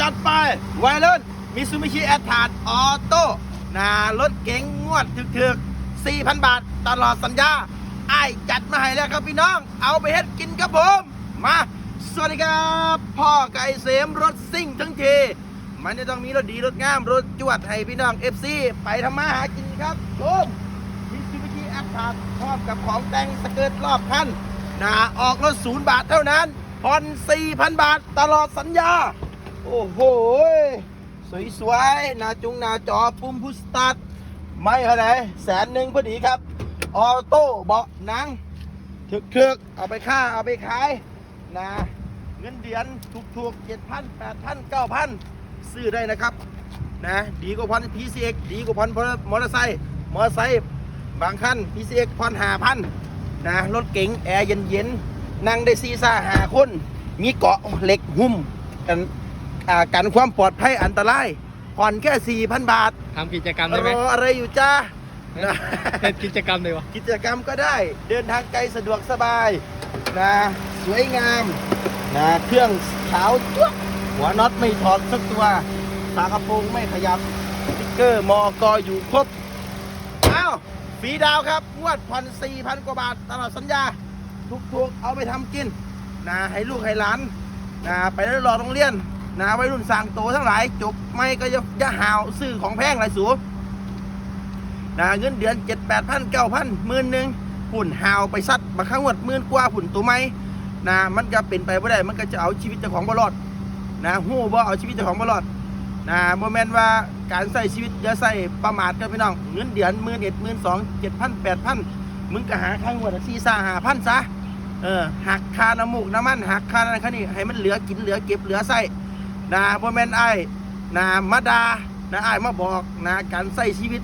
จัดไปไวรุ่นมิซูบิชิแอตทาร์ออโต้นารถเก๋งงวดถึกๆ 4,000 บาท ตลอดสัญญาไอ้จัดมาให้แล้วครับพี่น้อง เอาไปเฮ็ดกินครับผม มา สวัสดีครับ พ่อไก่เสมรถซิ่งทั้งที มันจะต้องมีรถดีรถงาม รถจวดให้พี่น้อง FC ไปทำมาหากินครับชมมิซูบิชิแอตทาร์พร้อมกับของแต่งสเกิร์ตรอบคันนาออกรถศูนย์บาทเท่านั้นผ่อน4,000 บาท ตลอดสัญญา โอ้โหสวยๆหน้าจุงนาจอปุ่มพุสตาร์ไม่เท่าไหร่แสนหนึ่งพอดีครับ ออโต้เบาะหนังถึกๆเอาไปค่าเอาไปขายนะเงินเดือนถูกๆเจ็ดพันแปดพันเก้าพันซื้อได้นะครับนะดีกว่าพันพีซีเอ็กดีกว่าพันมอเตอร์ไซค์มอเตอร์ไซค์บางคันพีซีเอ็กพันห้าพันนะรถเก๋งแอร์เย็นๆนั่งได้ซีซ่าหาคน มีเกาะเหล็กหุ้มกัน อ่ากันความปลอดภัยอันตรายผ่อนแค่4,000บาททำกิจกรรมได้ไหรมออะไรอยู่จ้านะเป็นกิจกรรมเลยวะกิจกรรมก็ได้เดินทางไกลสะดวกสบายนะสวยงามนะเครื่องขาวจุ๊บหัวน็อตไม่ถอดสักตัวฝากระโปรงไม่ขยับสติ๊กเกอร์มอกอยู่ครบอ้าวฟรีดาวครับงวดผ่อน4,000กว่าบาทตลอดสัญญา ทุกๆเอาไปทำกินนะให้ลูกให้หลานนะไปได้รอโรงเรียน นะวัยรุ่นสั่งโตทั้งหลาย จบไม่ก็จะจะหาวซื้อของแพงหลายสูนะเงินเดือนเจ็ดแปดพันเก้าพันหมื่นหนึ่งหุ่นหาวไปซัดบางครั้งวดหมื่นกว่าหุ่นตัวไม่นะมันก็เป็นไปไม่ได้ มันก็จะเอาชีวิตเจ้าของบรอดนะหู้บ่เอาชีวิตเจ้าของบรอดนะโมเมนต์ว่าการใส่ชีวิตอย่าใส่ประมาทกันพี่น้องเงินเดือนหมื่นเอ็ดหมื่นสองเจ็ดพันแปดพันมึงก็หาข้างวดซีซ่าหาพันซะเออหักคาน้ำมูกน้ำมันหักคาอะไรคันนี้ให้มันเหลือกินเหลือเก็บเหลือใส่ นะพ่อแม่นไอ้นะมาดานะไอ้มาบอกนะการใส่ชีวิต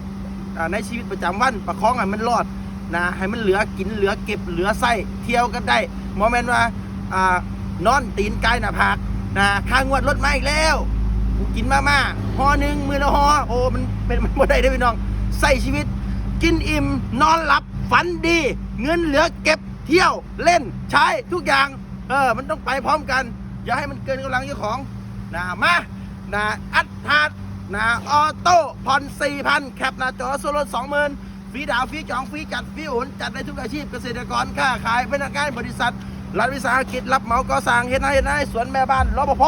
ในชีวิตประจำวันประคองให้มันรอดนะให้มันเหลือกินเหลือเก็บเหลือใส่เที่ยวกันได้โมเมนต์ว่าอ่านอนตีนกายหน้าผากนะข้างวดรถมาอีกแล้วกูกินมาม่าหอหนึ่งมือละหอโอ้มันเป็นมันไม่ได้เด้อพี่น้องใส่ชีวิต กินอิ่มนอนหลับฝันดี เงินเหลือเก็บเที่ยวเล่นใช้ทุกอย่าง เออ มันต้องไปพร้อมกัน อย่าให้มันเกินกำลังเจ้าของ นะมานะอัดทาดนะออโต้ผ่อน4,000แคปหน้าจอโซลด20,000ฟรีดาวฟรีจองฟรีจัดฟรีโอนจัดได้ทุกอาชีพเกษตรกรค้าขายพนักงานบริษัทรัฐวิสาหกิจรับเหมาก่อสร้างเฮ็ดนาเฮ็ดนาสวนแม่บ้านรปภ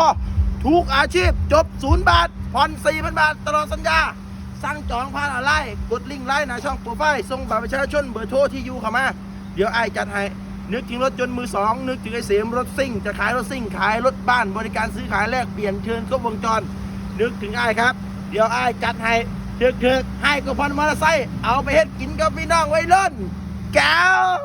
ทุกอาชีพจบศูนย์บาทผ่อน4,000บาท ตลอดสัญญา สั่งจองผ่านอะไรกดลิงก์ไลน์นาช่องโปรไฟล์ส่งบัตรประชาชนเบอร์โทรที่อยู่เข้ามา เดี๋ยวไอ้จัดให้ นึกถึงรถยนต์มือสองนึกถึงไอ้เสียมรถซิ่ง จะขายรถซิ่งขายรถบ้านบริการซื้อขายแลกเปลี่ยนเชิญครบวงจร นึกถึงไอ้ครับ เดี๋ยวไอ้จัดให้เถือกๆให้กับพันมอเตอร์ไซค์เอาไปเฮ็ดกินกับพี่น้องไว้เล่นแก้ว